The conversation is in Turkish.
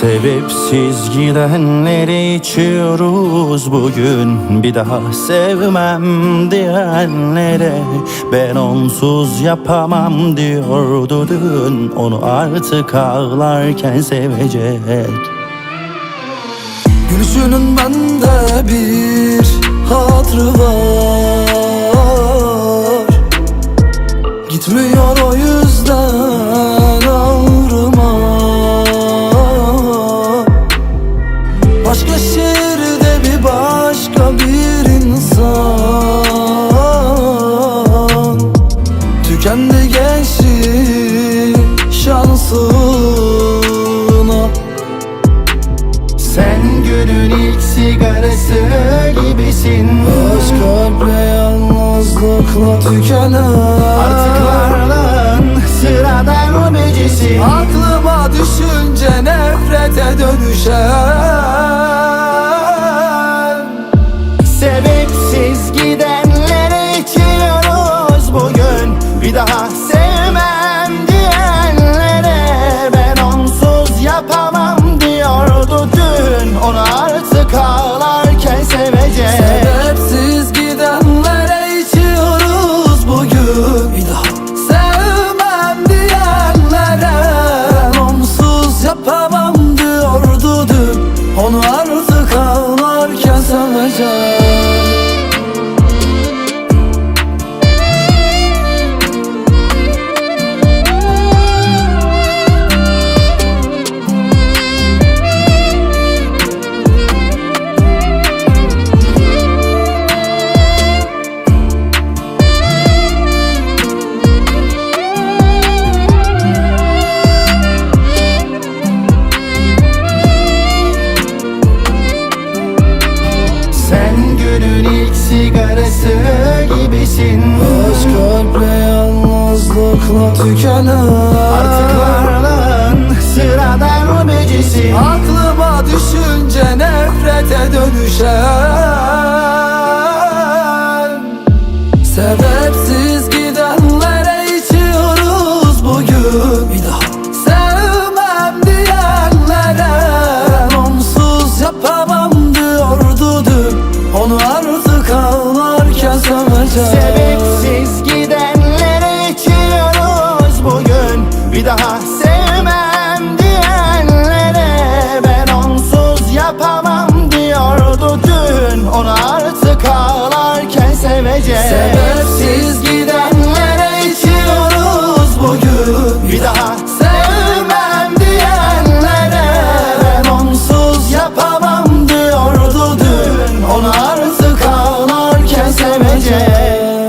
Sebepsiz gidenleri içiyoruz bugün. Bir daha sevmem diyenlere Ben onsuz yapamam diyordu dün. Onu artık ağlarken sevecek. Gülüşünün bende bir hatrı var başka bir insan. Tükendi gençlik şansına. Sen günün ilk sigarası gibisin. Aşk kalple yalnızlıkla tükenen Artık varlığın sıradan ömecisin Aklıma düşünce nefrete dönüşen yalnızlıkla tükenen Artık varlığın sıradan ömecisin Aklıma düşünce nefrete dönüşen. Sebepsiz gidenlere içiyoruz bugün. Bir daha. Sevmem diyenlere Ben onsuz yapamam diyordu dün. Onu artık ağlarken seveceğim Sevmem diyenlere ben onsuz yapamam diyordu dün. Onu artık ağlarken sevecek Sebepsiz gidenlere içiyoruz bugün. Bir daha Sevmem diyenlere ben onsuz yapamam diyordu dün. Onu artık ağlarken sevecek